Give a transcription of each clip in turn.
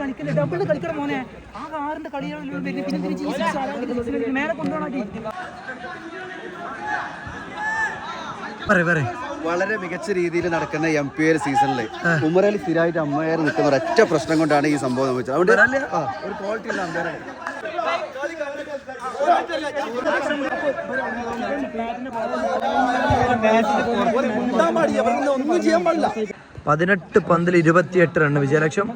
കളിക്കല്ലേ? ഡബിൾ കളിക്കണം മോനെ. ആ ആറിന്റെ കളിയാണ് പിന്നെ പിന്നെ തിരിച്ച് മേലെ കൊണ്ടുപോകണി വളരെ മികച്ച രീതിയിൽ നടക്കുന്ന എം പി എൽ സീസണിൽ ഉമറലി സ്ഥിരമായിട്ട് അമ്പയർ നിൽക്കുന്ന ഒരൊറ്റ പ്രശ്നം കൊണ്ടാണ് ഈ സംഭവം സംഭവിച്ചത്. അതുകൊണ്ട് ഒരു ക്വാളിറ്റി ഉള്ള അമ്പയർ ഒന്നും ചെയ്യാൻ പാടില്ല പതിനെട്ട് പന്തിൽ ഇരുപത്തിയെട്ട് റൺ വിജയലക്ഷ്യം?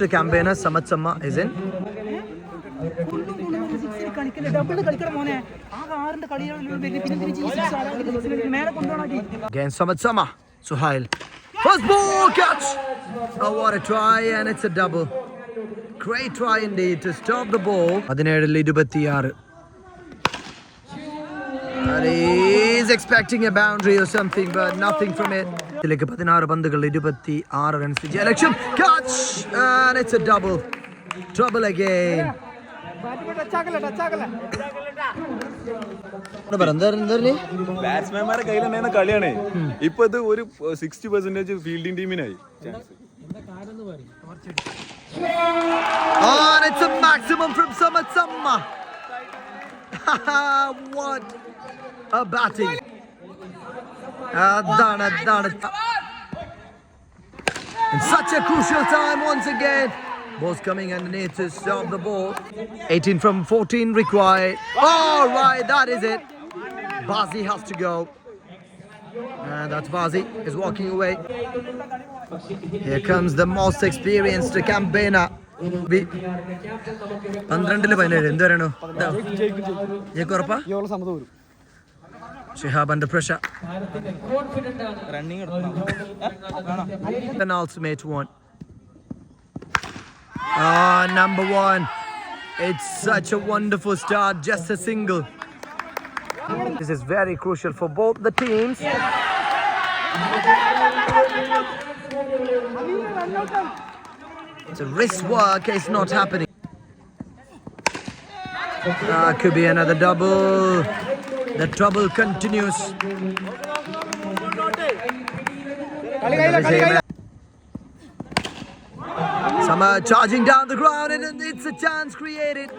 Six ആരാ കളിക്കുന്നത്? സിക്സിന് മേലെ കൊണ്ടുപോകണി Again, Samad Suhail. First ball catch. Oh, what a try, and it's a double. Great try indeed to stop the ball. പതിനേഴിൽ ഇരുപത്തിയാറ് And he's expecting a boundary or something, but nothing from it. ഇതിലേക്ക് പതിനാറ് പന്തുകൾ ഇരുപത്തി ആറ് runs വിജയലക്ഷ്യം catch and it's a double. Trouble again. ബാറ്റ്സ്മാൻമാരെ കയ്യിലുണ്ടായിരുന്ന കളിയാണ് ഇപ്പൊ ഇത് ഒരു sixty percentage fielding ടീമിനായി chance And it's a maximum from Samma. what a batting. അതാണ് അതാണ് In such a crucial time once again. Ball's coming underneath to stop the ball. 18 from 14 required. All right, that is it. Bazi has to go. And that's Bazi is walking away. Here comes the most experienced campaigner. V- പന്ത്രണ്ടില് പതിനേഴ് എന്ത് പറയണു ഉറപ്പാ Shihab under pressure penultimate one. Ah, number one. It's such a wonderful start, just a single. This is very crucial for both the teams. It's a wrist work, it's not happening. Ah, could be another double. The trouble continues. Sama charging down the ground and it's a chance created.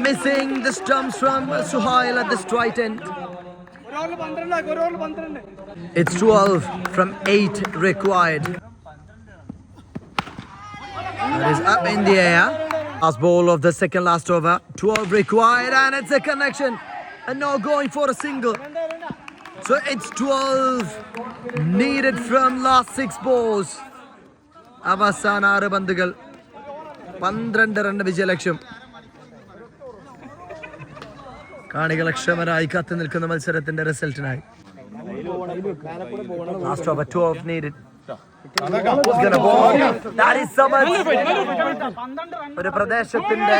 Missing the stumps from Suhail at the straight end. It's 12 from 8 required. That is up in the air. Last ball of the second last over. 12 required and it's a connection. And now going for a single. So it's 12 needed from last six balls. അവസാന ആറ് പന്തുകൾ. പന്ത്രണ്ട് run വിജയലക്ഷ്യം. കാണികൾ അക്ഷമരായി കാത്തു നിൽക്കുന്ന മത്സരത്തിന്റെ റിസൾട്ടിനായി last over two off needed ഒരു പ്രദേശത്തിന്റെ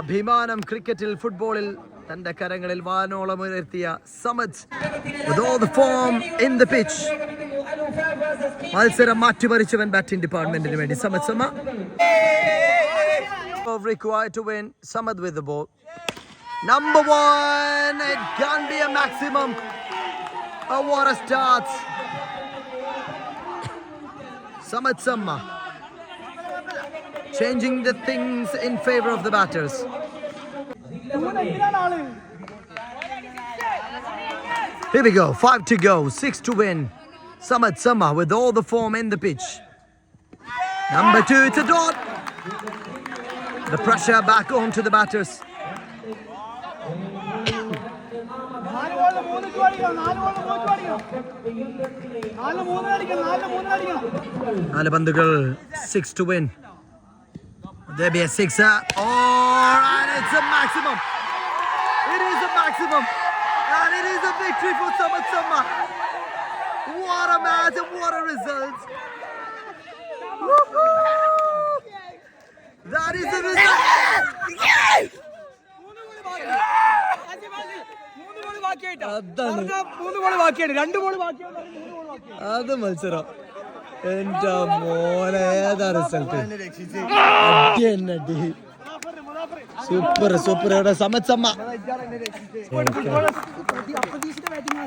അഭിമാനം ക്രിക്കറ്റിൽ ഫുട്ബോളിൽ തന്റെ കരങ്ങളിൽ വാനോളം ഉയർത്തിയ പിച്ച് മത്സരം മാറ്റിമറിച്ചവൻ ബാറ്റിംഗ് ഡിപ്പാർട്ട്മെന്റിന് വേണ്ടി. Samad with ball number one maximum Samad changing the things in favour of the batters Here we go. Five to go. Six to win. Samad Sama with all the form in the pitch. Number two, it's a dot. The pressure back on to the batters. നാല് ബോളിൽ മൂന്ന് to അടിക്കണം നാല് ബോളിൽ മൂന്ന് to അടിക്കണം നാല് മൂന്ന് അടിക്കണം നാല് മൂന്ന് അടിക്കണം നാല് പന്തുകൾ six to win There be a sixer. Oh, and it's a maximum. It is a maximum. And it is a victory for Samad Samma. What a match and what a result. Woohoo! That is the result. മൂന്ന് ball ബാക്കിയായിട്ടാ അതാണ് മൂന്ന് ball ബാക്കിയാണ് രണ്ട് ball ബാക്കിയാണ് മൂന്ന് ball ബാക്കി അത് മത്സരം എന്റെ മോനെ ഏതാ റിസൾട്ട് അടി തന്നെ അടി സൂപ്പർ സൂപ്പർ ഇവിടെ സമച്ചമ്മ അപ്രതീക്ഷിത ബാറ്റിംഗ്